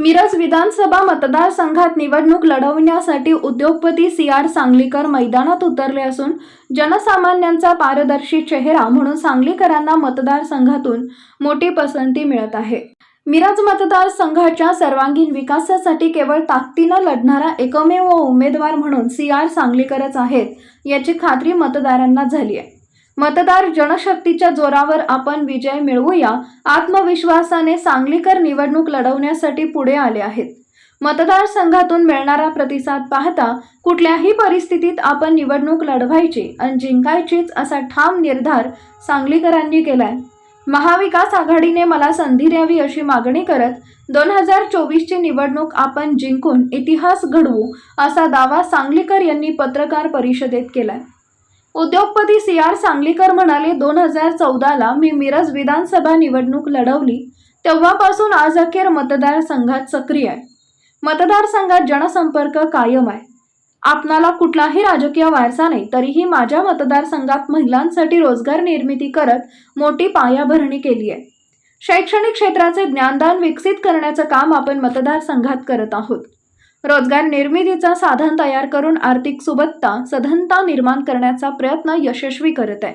मिरज विधानसभा मतदारसंघात निवडणूक लढवण्यासाठी उद्योगपती सी आर सांगलीकर मैदानात उतरले असून जनसामान्यांचा पारदर्शी चेहरा म्हणून सांगलीकरांना मतदारसंघातून मोठी पसंती मिळत आहे. मिरज मतदारसंघाच्या सर्वांगीण विकासासाठी केवळ ताकदीनं लढणारा एकमेव उमेदवार म्हणून सी आर सांगलीकरच आहेत याची खात्री मतदारांना झाली आहे. मतदार जनशक्तीच्या जोरावर आपण विजय मिळवूया. आत्मविश्वासाने सांगलीकर निवडणूक लढवण्यासाठी पुढे आले आहेत. मतदारसंघातून मिळणारा प्रतिसाद पाहता कुठल्याही परिस्थितीत आपण निवडणूक लढवायची आणि जिंकायचीच असा ठाम निर्धार सांगलीकरांनी केलाय. महाविकास आघाडीने मला संधी द्यावी अशी मागणी करत दोन हजार चोवीसची निवडणूक आपण जिंकून इतिहास घडवू असा दावा सांगलीकर यांनी पत्रकार परिषदेत केलाय. उद्योगपती सी आर सांगलीकर म्हणाले दोन हजार चौदाला मी मिरज विधानसभा निवडणूक लढवली. तेव्हापासून आज अखेर मतदारसंघात सक्रिय आहे. मतदारसंघात जनसंपर्क कायम आहे. आपणाला कुठलाही राजकीय वारसा नाही तरीही माझ्या मतदारसंघात महिलांसाठी रोजगार निर्मिती करत मोठी पायाभरणी केली आहे. शैक्षणिक क्षेत्राचे ज्ञानदान विकसित करण्याचं काम आपण मतदारसंघात करत आहोत. रोजगार निर्मितीचं साधन तयार करून आर्थिक सुबत्ता सधनता निर्माण करण्याचा प्रयत्न यशस्वी करत आहे.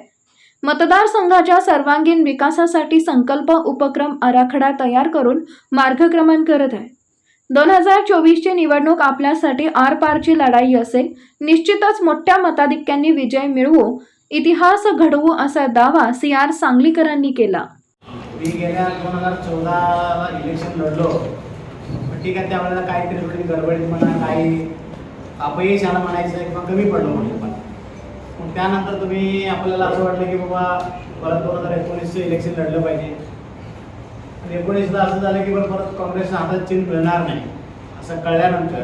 मतदारसंघाच्या सर्वांगीण विकासासाठी संकल्प उपक्रम आराखडा तयार करून मार्गक्रमण करत आहे. दोन हजार चोवीसची निवडणूक आपल्यासाठी आरपारची लढाई असेल निश्चितच मोठ्या मताधिक्यांनी विजय मिळवू इतिहास घडवू असा दावा सी आर सांगलीकरांनी केला. मी गेल्या दोन हजार चौदाला इलेक्शन लढलो. ठीक आहे त्यावेळेला काहीतरी थोडी गडबडीत म्हणा काही अपयश आलं म्हणायचं किंवा कमी पडलं म्हणजे पण मग त्यानंतर तुम्ही आपल्याला असं वाटलं की बाबा परत दोन हजार एकोणीसचं इलेक्शन लढलं पाहिजे. एकोणीसला असं झालं की बरं परत काँग्रेसच्या हातात चिन्ह मिळणार नाही. असं कळल्यानंतर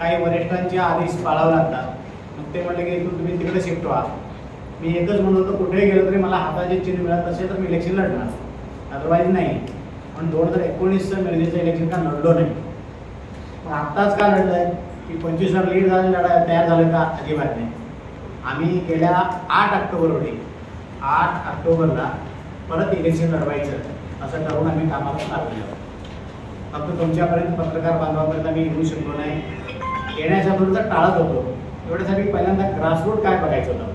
काही वरिष्ठांचे आदेश पाळावे लागतात. मग ते म्हटलं की इथून तुम्ही तिकडे शिफ्ट व्हा. मी एकच म्हणत होतो कुठेही गेलो तरी मला हाताचे चिन्ह मिळत असेल तर मी इलेक्शन लढणार. अदरवाईज नाही. पण दोन हजार एकोणीसचं मिरजेचं इलेक्शन का लढलो नाही. पण आत्ताच का लढलं आहे की पंचवीसवर लीड झालं लढा तयार झालं का? अजिबात नाही. आम्ही गेल्या आठ ऑक्टोबर रोजी आठ ऑक्टोबरला परत इलेक्शन लढवायचं असं ठरवून आम्ही कामाला लागलेलो फक्त तुमच्यापर्यंत पत्रकार बांधवापर्यंत आम्ही येऊ शकलो नाही. येण्याच्या तर टाळत होतो. एवढ्यासाठी पहिल्यांदा ग्रासरूट काय बघायचं होतं?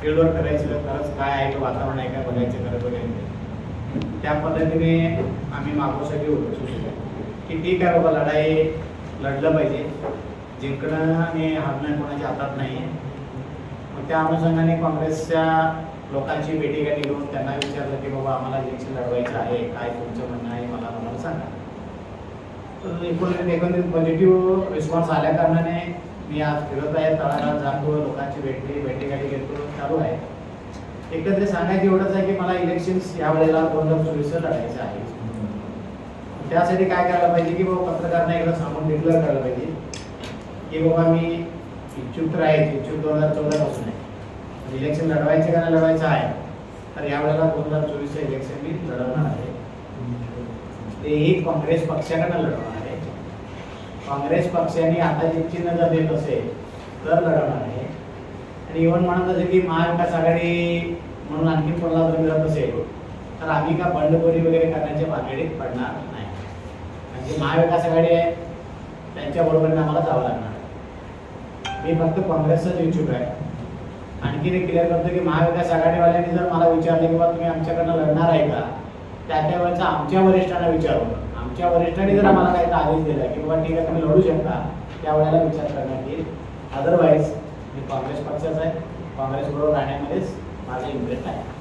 फील्डवर करायचं खरंच काय आहे? का वातावरण आहे काय बघायचं खरं बघायचं. त्या पद्धतीने आम्ही मागोसाठी होतो की ठीक आहे बाबा लढाई लढलं पाहिजे जिंकणं आणि हरणं कोणाच्या हातात नाही. आहे मग त्या अनुषंगाने काँग्रेसच्या लोकांची भेटीगाठी घेऊन त्यांना विचारलं की बाबा आम्हाला इलेक्शन लढवायचं आहे काय तुमचं म्हणणं आहे मला आम्हाला सांगा. तर एकंदरीत एकंदरीत पॉझिटिव्ह रिस्पॉन्स आल्या कारणाने मी आज फिरत आहे तळागाळात जातो लोकांची भेटी भेटीगाटी घेतो चालू आहे. एकत्र सांगायचं एवढंच आहे की मला इलेक्शन्स या वेळेला दोन हजार चोवीस लढायचं आहे. त्यासाठी काय करायला पाहिजे की बाबा पत्रकारांना एकदा सांगून डिक्लेअर करायला पाहिजे की बाबा मी इच्छुक तर आहे इच्छुक दोन हजार चौदापासून आहे. इलेक्शन लढवायचे का नाही लढवायचं आहे? तर यावेळेला दोन हजार चोवीसचं इलेक्शन मी लढवणार आहे. तेही काँग्रेस पक्षाकडनं लढवणार आहे. काँग्रेस पक्षाने आता जे चिन्ह जर देत असेल तर लढवणार आहे. आणि इव्हन म्हणत असेल की महाविकास आघाडी म्हणून आणखी कोणाला जर मिळत असेल. तर आम्ही का बंडखोरी वगैरे करण्याच्या भानगडीत पडणार नाही. म्हणजे महाविकास आघाडी आहे त्यांच्याबरोबरीने आम्हाला जावं लागणार. मी फक्त काँग्रेसच इच्छुक आहे. आणखीन एक क्लिअर करतो की महाविकास आघाडीवाल्यांनी जर मला विचारलं की बा तुम्ही आमच्याकडनं लढणार आहे का? त्या त्यावेळेचा आमच्या वरिष्ठांना विचारलं आमच्या वरिष्ठांनी जर आम्हाला काही आदेश दिला की बाबा ठीक आहे तुम्ही लढू शकता. त्यावेळेला विचार करण्यात येईल. अदरवाईज मी काँग्रेस पक्षाचा आहे. काँग्रेसबरोबर राहण्यामध्येच माझं इंटरेस्ट आहे.